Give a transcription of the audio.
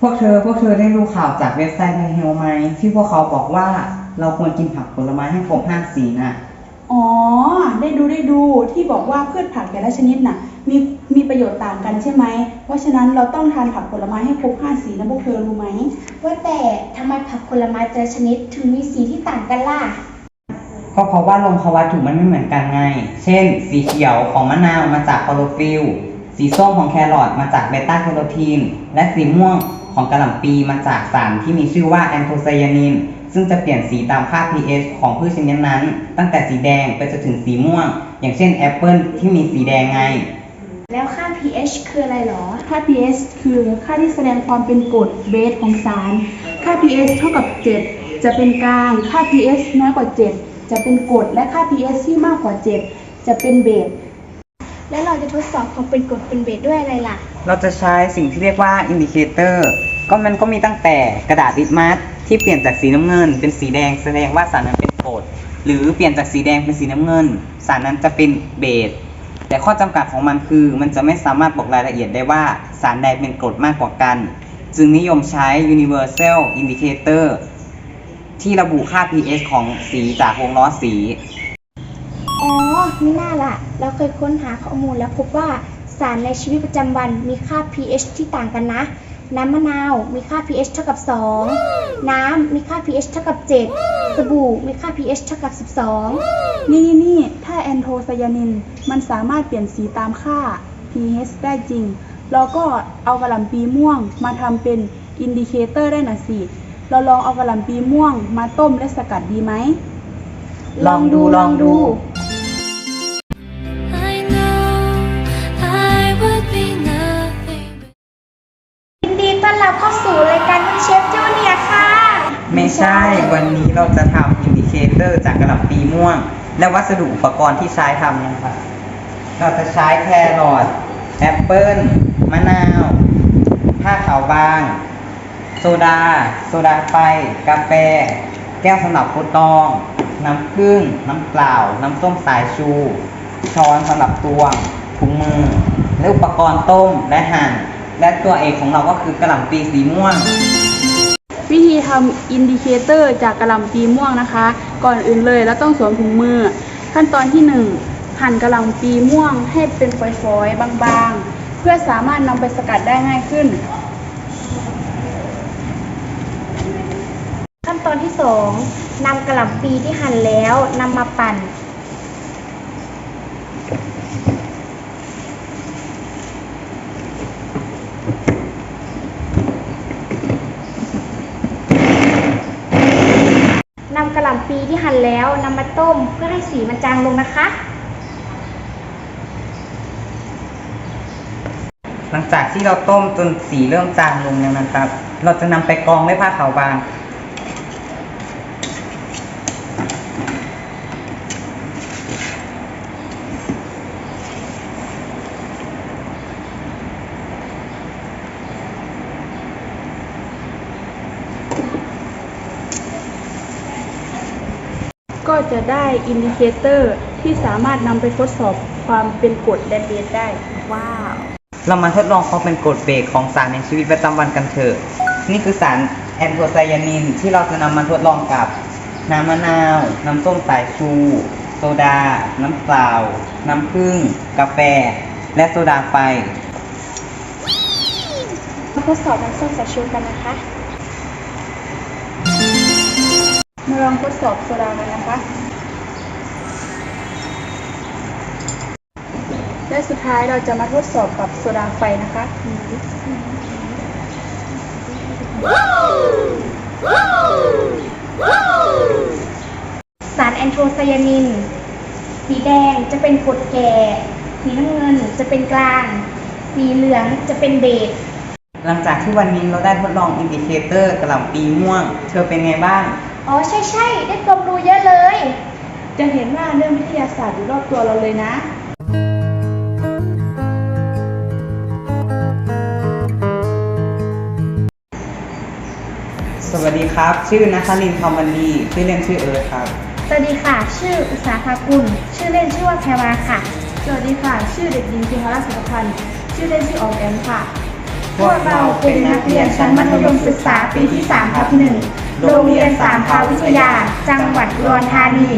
พวกเธอพวกเธอได้ดูข่าวจากเว็บไซต์ไทยเฮลไหมที่พวกเขาบอกว่าเราควรกินผักผลไม้ให้ครบห้าสีน่ะ อ๋อ ได้ดูได้ดูที่บอกว่าพืชผักแต่ละชนิดน่ะ มีมีประโยชน์ต่างกันใช่ไหม เพราะฉะนั้นเราต้องทานผักผลไม้ให้ครบห้าสีนะพวกเธอรู้ไหม ว่าแต่ทำไมผักผลไม้แต่ละชนิดถึงมีสีที่ต่างกันล่ะ ก็เพราะว่าลมเขาวัตถุมันไม่เหมือนกันไง เช่น สีเขียวของมะนาวมาจากคลอโรฟิลล์ สีส้มของแครอทมาจากเบต้าแคโรทีน และสีม่วง ของกระหล่ำปีมาจากสารที่มีชื่อว่าแอนโทไซยานิน ซึ่งจะเปลี่ยนสีตามค่า pH ของพืชชนิดนั้น ตั้งแต่สีแดงไปจนถึงสีม่วง อย่างเช่นแอปเปิลที่มีสีแดงไง แล้วค่า pH คืออะไรหรอ ค่า pH คือค่าที่แสดงความเป็นกรดเบสของสาร ค่า pH เท่ากับ 7 จะเป็นกลาง ค่า pH น้อยกว่า 7 จะเป็นกรด และค่า pH ที่มากกว่า 7 จะเป็นเบส แล้วเราจะทดสอบความเป็นกรดเป็นเบสด้วยอะไรล่ะ เราจะใช้สิ่งที่เรียกว่าอินดิเคเตอร์ ก็มันก็มีตั้งแต่กระดาษลิตมัสที่เปลี่ยนจากสีน้ำเงิน เป็นสีแดงแสดงว่าสารนั้นเป็นกรดหรือเปลี่ยนจากสีแดงเป็นสีน้ำเงิน สารนั้นจะเป็นเบสแต่ข้อจำกัดของมันคือ มันจะไม่สามารถบอกรายละเอียดได้ว่าสารใดเป็นกรดมากกว่ากัน จึงนิยมใช้ universal indicator ที่ระบุค่า pH ของสีจากวงล้อสี อ๋อไม่น่าละเราเคยค้นหาข้อมูลแล้วพบว่าสารในชีวิตประจำวันมีค่า pH ที่ต่างกันนะ น้ำมะนาวมีค่า pH เท่ากับ 2 น้ำมีค่า pH เท่ากับ 7 สบู่มีค่า pH เท่ากับ 12นี่นี่นี่ถ้าแอนโทไซยานิน มันสามารถเปลี่ยนสีตามค่า pH ได้จริง เราก็เอากระหล่ำปีม่วงมาทำเป็นอินดิเคเตอร์ได้นะสิ เราลองเอากระหล่ำปีม่วงมาต้มและสกัดดีไหม ลองดูลองดู ไม่ใช่ วันนี้เราจะทำอินดิเคเตอร์จากกระหล่ำปีม่วง และวัสดุอุปกรณ์ที่ใช้ทำนะครับเราจะใช้แครอทแอปเปิลมะนาว ผ้าขาวบาง โซดา โซดาไฟ กาแฟ แก้วสำหรับทดลอง น้ำผึ้งน้ำเปล่า น้ำส้มสายชู ช้อนสำหรับตวงถุงมือ และอุปกรณ์ต้มและหั่นและตัวเอกของเราก็คือกระหล่ำปีสีม่วงวิธี ทำอินดิเคเตอร์จากกระหล่ำปีม่วงนะคะ ก่อนอื่นเลยเราต้องสวมถุงมือ ขั้นตอนที่ 1 หั่นกระหล่ำปีม่วงให้เป็นฝอยๆบางๆ เพื่อสามารถนำไปสกัดได้ง่ายขึ้น ขั้นตอนที่ 2นำกระหล่ำปีที่หั่นแล้วนำมาปั่น นำกระหล่ำ ปีที่หั่นแล้วนำมาต้มเพื่อให้สีมันจางลงนะคะ หลังจากที่เราต้มจนสีเริ่มจางลงแล้วนะครับ เราจะนำไปกรองด้วยผ้าขาวบาง ก็จะได้อินดิเคเตอร์ที่สามารถนำไปทดสอบความเป็นกรดและเบสได้ ว้าว เรามาทดลองความเป็นกรดเบรกของสารในชีวิตประจำวันกันเถอะ นี่คือสารแอนโทไซยานินที่เราจะนำมาทดลองกับ น้ำมะนาว น้ำส้มสายชู โซดา น้ำเปล่า น้ำผึ้ง กาแฟ และโซดาไฟ มาทดสอบน้ำส้มสายชูกันนะคะ มาลองทดสอบโซดากันนะคะ และสุดท้ายเราจะมาทดสอบกับโซดาไฟนะคะสารแอนโทไซยานิน สีแดงจะเป็นกรดแก่ สีน้ำเงินจะเป็นกลาง สีเหลืองจะเป็นเบสหลังจากที่วันนี้เราได้ทดลองอินดิเคเตอร์กระหล่ำปีม่วง เธอเป็นไงบ้าง อ๋อใช่ใช่ได้ความรู้เยอะเลย จะเห็นว่าเรื่องวิทยาศาสตร์อยู่รอบตัวเราเลยนะ สวัสดีครับ ชื่อนัทลินทอมวันดีชื่อเล่นชื่อเอิร์ธครับ สวัสดีค่ะ ชื่ออุตสาหกุลชื่อเล่นชื่อว่าแพรวาค่ะ สวัสดีค่ะ ชื่อเด็กหญิงพิมพรัตน์สุขพันธ์ชื่อเล่นชื่อออมแอมค่ะสพวกเราเป็นนักเรียนชั้นมัธยมศึกษาปีที่3ทับ1 โรงเรียนสามพาวิทยา จังหวัดอุดรธานี